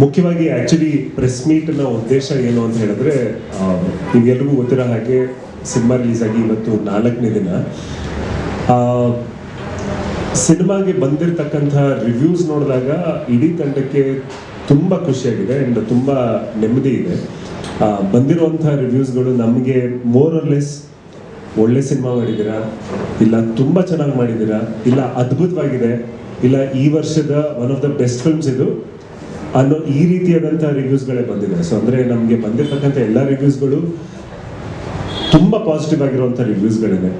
ಮುಖ್ಯವಾಗಿ actually press ಮೀಟ್ನ ಉದ್ದೇಶ ಏನು ಅಂತ ಹೇಳಿದ್ರೆ ನಿಮ್ಗೆಲ್ರಿಗೂ ಗೊತ್ತಿರೋ ಹಾಗೆ ಸಿನಿಮಾ ರಿಲೀಸ್ ಆಗಿ ಇವತ್ತು ನಾಲ್ಕನೇ ದಿನ. ಸಿನಿಮಾಗೆ ಬಂದಿರತಕ್ಕಂಥ ರಿವ್ಯೂಸ್ ನೋಡಿದಾಗ ಇಡೀ ತಂಡಕ್ಕೆ ತುಂಬ ಖುಷಿಯಾಗಿದೆ ಆ್ಯಂಡ್ ತುಂಬ ನೆಮ್ಮದಿ ಇದೆ. ಬಂದಿರುವಂಥ ರಿವ್ಯೂಸ್ಗಳು ನಮಗೆ ಮೋರ್ ಲೆಸ್ ಒಳ್ಳೆ ಸಿನಿಮಾ ಮಾಡಿದ್ದೀರಾ? ಇಲ್ಲ ತುಂಬ ಚೆನ್ನಾಗಿ ಮಾಡಿದ್ದೀರಾ? ಇಲ್ಲ ಅದ್ಭುತವಾಗಿದೆ? ಇಲ್ಲ ಈ ವರ್ಷದ one of the best films ಇದು? ಅನ್ನೋ ಈ ರೀತಿಯಾದಂಥ ರಿವ್ಯೂಸ್ಗಳೇ ಬಂದಿದೆ. ಸೊ ಅಂದರೆ ನಮಗೆ ಬಂದಿರತಕ್ಕಂಥ ಎಲ್ಲ ರಿವ್ಯೂಸ್ಗಳು ತುಂಬ ಪಾಸಿಟಿವ್ ಆಗಿರುವಂಥ ರಿವ್ಯೂಸ್ಗಳಿದೆ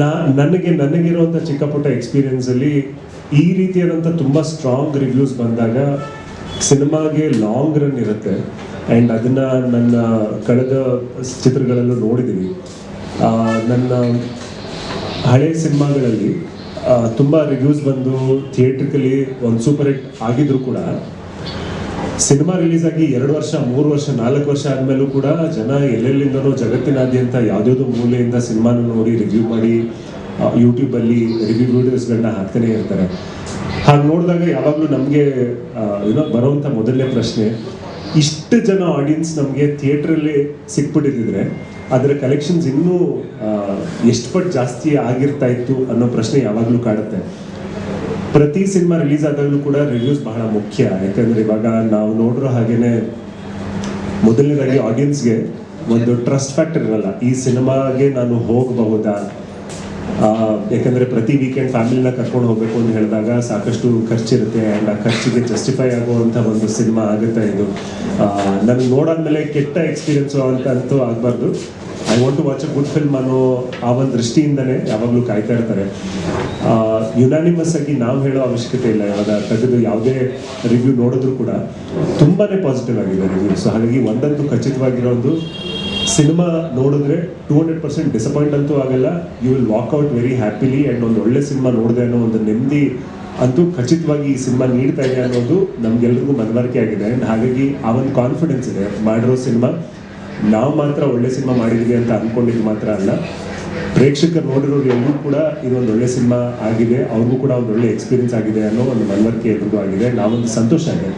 ನಾ, ನನಗೆ, ನನಗಿರುವಂಥ ಚಿಕ್ಕ ಪುಟ್ಟ ಎಕ್ಸ್ಪೀರಿಯನ್ಸ್ ಅಲ್ಲಿ ಈ ರೀತಿಯಾದಂಥ ತುಂಬ ಸ್ಟ್ರಾಂಗ್ ರಿವ್ಯೂಸ್ ಬಂದಾಗ ಸಿನಿಮಾಗೆ ಲಾಂಗ್ ರನ್ ಇರುತ್ತೆ. ಆ್ಯಂಡ್ ಅದನ್ನ ನನ್ನ ಕಳೆದ ಚಿತ್ರಗಳಲ್ಲೂ ನೋಡಿದೀವಿ. ನನ್ನ ಹಳೆ ಸಿನಿಮಾಗಳಲ್ಲಿ ತುಂಬ ರಿವ್ಯೂಸ್ ಬಂದು ಥಿಯೇಟ್ರಿಕಲಿ ಒಂದು ಸೂಪರ್ ಹಿಟ್ ಆಗಿದ್ರು ಕೂಡ. ಸಿನಿಮಾ ರಿಲೀಸ್ ಆಗಿ ಎರಡು ವರ್ಷ, ಮೂರು ವರ್ಷ, ನಾಲ್ಕು ವರ್ಷ ಆದಮೇಲೂ ಕೂಡ ಜನ ಎಲ್ಲೆಲ್ಲಿಂದನೋ ಜಗತ್ತಿನಾದ್ಯಂತ ಯಾವುದ್ಯಾವುದೋ ಮೂಲೆಯಿಂದ ಸಿನಿಮಾನ ನೋಡಿ ರಿವ್ಯೂ ಮಾಡಿ ಯೂಟ್ಯೂಬಲ್ಲಿ ರಿವ್ಯೂ ವೀಡಿಯೋಸ್ಗಳನ್ನ ಹಾಕ್ತಾನೆ ಇರ್ತಾರೆ. ಹಾಗೆ ನೋಡಿದಾಗ ಯಾವಾಗಲೂ ನಮಗೆ ಏನೋ ಬರೋವಂಥ ಮೊದಲನೇ ಪ್ರಶ್ನೆ, ಇಷ್ಟು ಜನ ಆಡಿಯನ್ಸ್ ನಮಗೆ ಥಿಯೇಟ್ರಲ್ಲಿ ಸಿಕ್ಬಿಟ್ಟಿದ್ರೆ ಅದರ ಕಲೆಕ್ಷನ್ಸ್ ಇನ್ನೂ ಎಷ್ಟು ಪಟ್ ಜಾಸ್ತಿ ಆಗಿರ್ತಾ ಇತ್ತು ಅನ್ನೋ ಪ್ರಶ್ನೆ ಯಾವಾಗಲೂ ಕಾಡುತ್ತೆ. ಪ್ರತಿ ಸಿನಿಮಾ ರಿಲೀಸ್ ಆದಾಗಲೂ ಕೂಡ ರಿವ್ಯೂಸ್ ಬಹಳ ಮುಖ್ಯ. ಯಾಕಂದ್ರೆ ಇವಾಗ ನಾವು ನೋಡಿರೋ ಹಾಗೇನೆ ಮೊದಲನೇದಾಗಿ ಆಡಿಯನ್ಸ್ಗೆ ಒಂದು ಟ್ರಸ್ಟ್ ಫ್ಯಾಕ್ಟರ್ ಇರಲ್ಲ. ಈ ಸಿನಿಮಾಗೆ ನಾನು ಹೋಗಬಹುದಾ? ಯಾಕಂದರೆ ಪ್ರತಿ ವೀಕೆಂಡ್ ಫ್ಯಾಮಿಲಿನ ಕರ್ಕೊಂಡು ಹೋಗ್ಬೇಕು ಅಂತ ಹೇಳಿದಾಗ ಸಾಕಷ್ಟು ಖರ್ಚಿರುತ್ತೆ ಆ್ಯಂಡ್ ಆ ಖರ್ಚಿಗೆ ಜಸ್ಟಿಫೈ ಆಗುವಂಥ ಒಂದು ಸಿನಿಮಾ ಆಗುತ್ತೆ ಇದು. ನನಗೆ ನೋಡಾದ್ಮೇಲೆ ಕೆಟ್ಟ ಎಕ್ಸ್ಪೀರಿಯನ್ಸು ಅಂತ ಅಂತೂ ಆಗಬಾರ್ದು. I want to watch a good film ಅನ್ನೋ ಆ ಒಂದು ದೃಷ್ಟಿಯಿಂದನೇ ಯಾವಾಗಲೂ ಕಾಯ್ತಾ ಇರ್ತಾರೆ. ಯುನಾನಿಮಸ್ ಆಗಿ ನಾವು ಹೇಳೋ ಅವಶ್ಯಕತೆ ಇಲ್ಲ. ಯಾವಾಗ ತೆಗೆದು ಯಾವುದೇ ರಿವ್ಯೂ ನೋಡಿದ್ರು ಕೂಡ ತುಂಬಾನೇ ಪಾಸಿಟಿವ್ ಆಗಿದೆ ರಿವ್ಯೂ ಸೊ ಹಾಗಾಗಿ ಒಂದಂತೂ ಖಚಿತವಾಗಿರೋದು ಸಿನಿಮಾ ನೋಡಿದ್ರೆ ಟೂ ಹಂಡ್ರೆಡ್ ಪರ್ಸೆಂಟ್ ಡಿಸಪಾಯಿಂಟ್ ಅಂತೂ ಆಗಲ್ಲ. You will walk out very happily and ಒಂದು ಒಳ್ಳೆ ಸಿನಿಮಾ ನೋಡಿದೆ ಅನ್ನೋ ಒಂದು ನೆಮ್ಮದಿ ಅಂತೂ ಖಚಿತವಾಗಿ ಈ ಸಿನಿಮಾ ನೀಡ್ತಾ ಇದೆ ಅನ್ನೋದು ನಮ್ಗೆಲ್ರಿಗೂ ಮನವರಿಕೆ ಆಗಿದೆ. ಆ್ಯಂಡ್ ಹಾಗಾಗಿ ಆ ಒಂದು ಕಾನ್ಫಿಡೆನ್ಸ್ ಇದೆ. ಮಾಡಿರೋ ಸಿನಿಮಾ ನಾವು ಮಾತ್ರ ಒಳ್ಳೆ ಸಿನಿಮಾ ಮಾಡಿದ್ವಿ ಅಂತ ಅನ್ಕೊಂಡಿದ್ದು ಮಾತ್ರ ಅಲ್ಲ. ಪ್ರೇಕ್ಷಕರು ನೋಡಿರೋರು ಕೂಡ ಇದೊಂದು ಒಳ್ಳೆ ಸಿನಿಮಾ ಆಗಿದೆ. ಅವ್ರಿಗೂ ಕೂಡ ಒಂದು ಒಳ್ಳೆ ಎಕ್ಸ್ಪೀರಿಯನ್ಸ್ ಆಗಿದೆ ಅನ್ನೋ ಒಂದು ಮನವರಿಕೆ ಎದುರು ಆಗಿದೆ. ನಾವೊಂದು ಸಂತೋಷ ಇದೆ.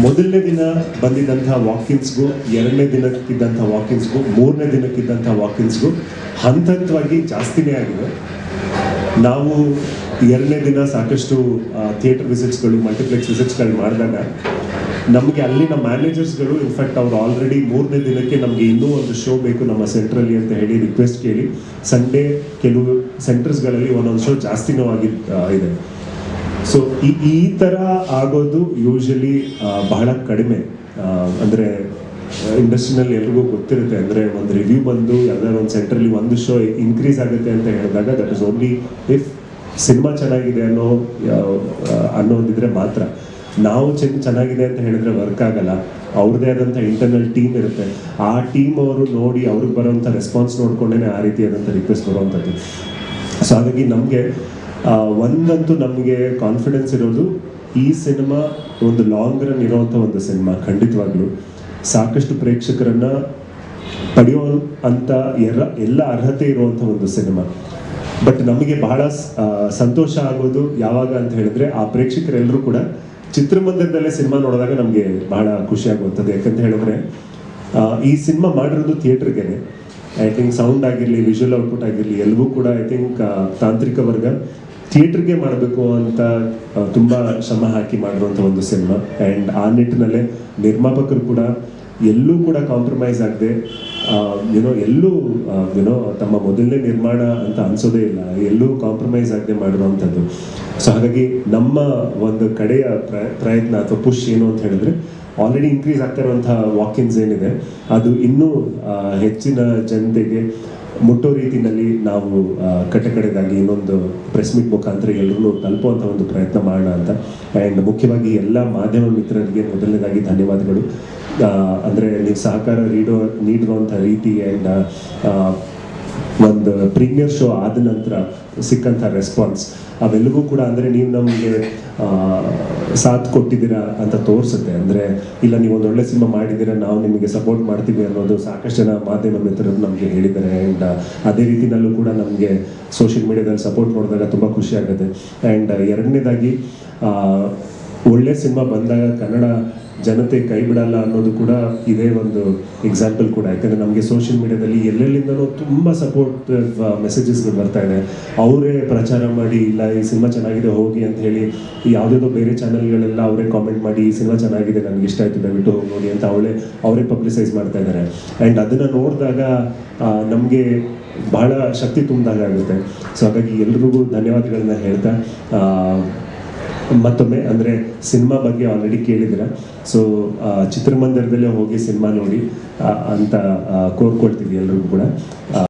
ಮೊದಲನೇ ದಿನ ಬಂದಿದ್ದಂಥ ವಾಕಿನ್ಸ್ಗೂ ಎರಡನೇ ದಿನಕ್ಕಿದ್ದಂಥ ವಾಕಿನ್ಸ್ಗೂ ಮೂರನೇ ದಿನಕ್ಕಿದ್ದಂಥ ವಾಕಿನ್ಸ್ಗೂ ಹಂತ ಹಂತವಾಗಿ ಜಾಸ್ತಿನೇ ಆಗಿದೆ. ನಾವು ಎರಡನೇ ದಿನ ಸಾಕಷ್ಟು ಥಿಯೇಟರ್ ವಿಸಿಟ್ಸ್ಗಳು ಮಲ್ಟಿಪ್ಲೆಕ್ಸ್ ವಿಸಿಟ್ಸ್ಗಳು ಮಾಡಿದಾಗ ನಮಗೆ ಅಲ್ಲಿನ ಮ್ಯಾನೇಜರ್ಸ್ಗಳು ಇನ್ಫ್ಯಾಕ್ಟ್ ಅವ್ರು ಆಲ್ರೆಡಿ ಮೂರನೇ ದಿನಕ್ಕೆ ನಮಗೆ ಇನ್ನೂ ಒಂದು ಶೋ ಬೇಕು ನಮ್ಮ ಸೆಂಟ್ರಲ್ಲಿ ಅಂತ ಹೇಳಿ ರಿಕ್ವೆಸ್ಟ್ ಕೇಳಿ. ಸಂಡೇ ಕೆಲವು ಸೆಂಟರ್ಸ್ಗಳಲ್ಲಿ ಒಂದೊಂದು ಶೋ ಜಾಸ್ತಿನೂ ಆಗಿ ಇದೆ. ಸೊ ಈ ಈ ಥರ ಆಗೋದು ಯೂಶಲಿ ಬಹಳ ಕಡಿಮೆ. ಅಂದರೆ ಇಂಡಸ್ಟ್ರಿನಲ್ಲಿ ಎಲ್ರಿಗೂ ಗೊತ್ತಿರುತ್ತೆ. ಅಂದರೆ ಒಂದು ರಿವ್ಯೂ ಬಂದು ಯಾವ್ದಾದ್ರು ಒಂದು ಸೆಂಟ್ರಲ್ಲಿ ಒಂದು ಶೋ ಇನ್ಕ್ರೀಸ್ ಆಗುತ್ತೆ ಅಂತ ಹೇಳಿದಾಗ that is only if cinema ಚೆನ್ನಾಗಿದೆ ಅನ್ನೋ ಅನ್ನೋದಿದ್ರೆ ಮಾತ್ರ. ನಾವು ಚೆನ್ನ ಚೆನ್ನಾಗಿದೆ ಅಂತ ಹೇಳಿದ್ರೆ ವರ್ಕ್ ಆಗಲ್ಲ. ಅವ್ರದ್ದೇ ಆದಂಥ ಇಂಟರ್ನಲ್ ಟೀಮ್ ಇರುತ್ತೆ. ಆ ಟೀಮ್ ಅವರು ನೋಡಿ ಅವ್ರಿಗೆ ಬರೋಂಥ ರೆಸ್ಪಾನ್ಸ್ ನೋಡ್ಕೊಂಡೇ ಆ ರೀತಿಯಾದಂಥ ರಿಕ್ವೆಸ್ಟ್ ಬರುವಂಥದ್ದು ಸೊ ಹಾಗಾಗಿ ನಮಗೆ ಒಂದಂತೂ ನಮಗೆ ಕಾನ್ಫಿಡೆನ್ಸ್ ಇರೋದು ಈ ಸಿನಿಮಾ ಒಂದು ಲಾಂಗ್ ರನ್ ಇರೋವಂಥ ಒಂದು ಸಿನಿಮಾ ಖಂಡಿತವಾಗ್ಲೂ. ಸಾಕಷ್ಟು ಪ್ರೇಕ್ಷಕರನ್ನ ಪಡೆಯೋ ಅಂತ ಎರ, ಎಲ್ಲ ಅರ್ಹತೆ ಇರುವಂಥ ಒಂದು ಸಿನಿಮಾ ಬಟ್ ನಮಗೆ ಬಹಳ ಸಂತೋಷ ಆಗೋದು ಯಾವಾಗ ಅಂತ ಹೇಳಿದ್ರೆ ಆ ಪ್ರೇಕ್ಷಕರೆಲ್ಲರೂ ಕೂಡ ಚಿತ್ರಮಂದಿರದಲ್ಲೇ ಸಿನಿಮಾ ನೋಡಿದಾಗ ನಮಗೆ ಬಹಳ ಖುಷಿ ಆಗುವಂಥದ್ದು. ಯಾಕಂತ ಹೇಳಿದ್ರೆ ಈ ಸಿನಿಮಾ ಮಾಡಿರೋದು ಥಿಯೇಟರ್ಗೆನೆ. ಐ ಥಿಂಕ್ ಸೌಂಡ್ ಆಗಿರಲಿ ವಿಜುವಲ್ ಔಟ್ಪುಟ್ ಆಗಿರಲಿ, ಎಲ್ಲವೂ ಕೂಡ ಐ ಥಿಂಕ್ ತಾಂತ್ರಿಕ ವರ್ಗ ಥಿಯೇಟ್ರಿಗೆ ಮಾಡಬೇಕು ಅಂತ ತುಂಬಾ ಶ್ರಮ ಹಾಕಿ ಮಾಡಿರುವಂಥ ಒಂದು ಸಿನಿಮಾ. ಆ್ಯಂಡ್ ಆ ನಿಟ್ಟಿನಲ್ಲೇ ನಿರ್ಮಾಪಕರು ಕೂಡ, ಎಲ್ಲೂ ಕೂಡ ಕಾಂಪ್ರಮೈಸ್ ಆಗದೆ ಏನೋ ಎಲ್ಲೂ ಏನೋ ತಮ್ಮ ಮೊದಲನೇ ನಿರ್ಮಾಣ ಅಂತ ಅನ್ಸೋದೇ ಇಲ್ಲ. ಎಲ್ಲೂ ಕಾಂಪ್ರಮೈಸ್ ಆಗದೆ ಮಾಡಿರುವಂಥದ್ದು ಸೊ ಹಾಗಾಗಿ ನಮ್ಮ ಒಂದು ಕಡೆಯ ಪ್ರ- ಪ್ರಯತ್ನ ಅಥವಾ ಪುಷ್ ಏನು ಅಂತ ಹೇಳಿದ್ರೆ ಆಲ್ರೆಡಿ ಇನ್ಕ್ರೀಸ್ ಆಗ್ತಾ ಇರುವಂತಹ ವಾಕಿನ್ಸ್ ಏನಿದೆ, ಅದು ಇನ್ನೂ ಹೆಚ್ಚಿನ ಜನತೆಗೆ ಮುಟ್ಟೋ ರೀತಿನಲ್ಲಿ ನಾವು ಕಟ್ಟೆ ಕಟ್ಟಕಡೆದಾಗಿ ಇನ್ನೊಂದು ಪ್ರೆಸ್ ಮೀಟ್ ಮುಖಾಂತರ ಎಲ್ಲರೂ ತಲುಪುವಂಥ ಒಂದು ಪ್ರಯತ್ನ ಮಾಡೋಣ ಅಂತ. ಆ್ಯಂಡ್ ಮುಖ್ಯವಾಗಿ ಎಲ್ಲ ಮಾಧ್ಯಮ ಮಿತ್ರರಿಗೆ ಮೊದಲನೇದಾಗಿ ಧನ್ಯವಾದಗಳು. ಅಂದ್ರೆ ನೀವು ಸಹಕಾರ ನೀಡೋ, ನೀಡಿರುವಂಥ ರೀತಿ ಆ್ಯಂಡ್ ಒಂದು ಪ್ರೀಮಿಯರ್ ಶೋ ಆದ ನಂತರ ಸಿಕ್ಕಂಥ ರೆಸ್ಪಾನ್ಸ್ ಅವೆಲ್ಲವೂ ಕೂಡ ಅಂದರೆ ನೀವು ನಮಗೆ ಸಾಥ್ ಕೊಟ್ಟಿದ್ದೀರಾ ಅಂತ ತೋರಿಸುತ್ತೆ. ಅಂದರೆ ಇಲ್ಲ, ನೀವು ಒಂದು ಒಳ್ಳೆ ಸಿನಿಮಾ ಮಾಡಿದ್ದೀರಾ, ನಾವು ನಿಮಗೆ ಸಪೋರ್ಟ್ ಮಾಡ್ತೀವಿ ಅನ್ನೋದು ಸಾಕಷ್ಟು ಜನ ಮಾಧ್ಯಮ ಮಿತ್ರರು ನಮಗೆ ಹೇಳಿದ್ದಾರೆ. ಆ್ಯಂಡ್ ಅದೇ ರೀತಿನಲ್ಲೂ ಕೂಡ ನಮಗೆ ಸೋಷಿಯಲ್ ಮೀಡಿಯಾದಲ್ಲಿ ಸಪೋರ್ಟ್ ನೋಡಿದಾಗ ತುಂಬ ಖುಷಿ ಆಗುತ್ತೆ. ಆ್ಯಂಡ್ ಎರಡನೇದಾಗಿ ಒಳ್ಳೆ ಸಿನಿಮಾ ಬಂದಾಗ ಕನ್ನಡ ಜನತೆ ಕೈ ಬಿಡಲ್ಲ ಅನ್ನೋದು ಕೂಡ ಇದೇ ಒಂದು ಎಕ್ಸಾಂಪಲ್ ಕೂಡ. ಯಾಕಂದ್ರೆ ನಮಗೆ ಸೋಷಿಯಲ್ ಮೀಡಿಯಾದಲ್ಲಿ ಎಲ್ಲೆಲ್ಲಿಂದಲೂ ತುಂಬ ಸಪೋರ್ಟ್ ಮೆಸೇಜಸ್ಗಳು ಬರ್ತಾ ಇದೆ. ಅವರೇ ಪ್ರಚಾರ ಮಾಡಿ, ಇಲ್ಲ, ಈ ಸಿನಿಮಾ ಚೆನ್ನಾಗಿದೆ, ಹೋಗಿ ಅಂತ ಹೇಳಿ ಯಾವುದೇದೋ ಬೇರೆ ಚಾನಲ್ಗಳೆಲ್ಲ ಅವರೇ ಕಾಮೆಂಟ್ ಮಾಡಿ, ಈ ಸಿನಿಮಾ ಚೆನ್ನಾಗಿದೆ, ನನಗೆ ಇಷ್ಟ ಆಯಿತು, ದಯವಿಟ್ಟು ಹೋಗಿ ನೋಡಿ ಅಂತ ಅವಳೇ, ಅವರೇ ಪಬ್ಲಿಸೈಸ್ ಮಾಡ್ತಾ ಇದ್ದಾರೆ. ಆ್ಯಂಡ್ ಅದನ್ನು ನೋಡಿದಾಗ ನಮಗೆ ಬಹಳ ಶಕ್ತಿ ತುಂಬಿದಾಗ ಆಗುತ್ತೆ. ಸೊ ಹಾಗಾಗಿ ಎಲ್ರಿಗೂ ಧನ್ಯವಾದಗಳನ್ನ ಹೇಳ್ತಾ ಮತ್ತೊಮ್ಮೆ, ಅಂದರೆ ಸಿನಿಮಾ ಬಗ್ಗೆ ಆಲ್ರೆಡಿ ಕೇಳಿದಿರ ಸೊ ಚಿತ್ರಮಂದಿರದಲ್ಲೇ ಹೋಗಿ ಸಿನಿಮಾ ನೋಡಿ ಅಂತ ಕೋರ್ಕೊಳ್ತೀವಿ ಎಲ್ರಿಗೂ ಕೂಡ.